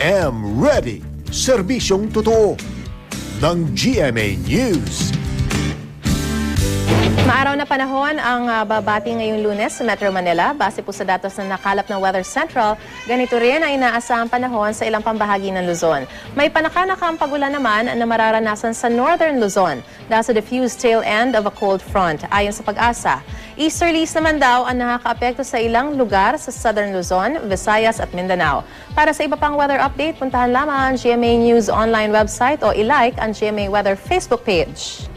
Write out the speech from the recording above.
GM Ready. Serbisyong totoo ng GMA News. Maaraw na panahon ang ah, babati ngayong lunes sa Metro Manila. Base po sa datos na nakalap ng Weather Central, ganito rin ang inaasahang panahon sa ilang pambahagi ng Luzon. May panakanakang pagulan naman na mararanasan sa Northern Luzon dahil sa diffused tail end of a cold front. Ayon sa pag-asa, easterlies naman daw ang nakakaapekto sa ilang lugar sa Southern Luzon, Visayas at Mindanao. Para sa iba pang weather update, puntahan lamang ang GMA News online website o ilike ang GMA Weather Facebook page.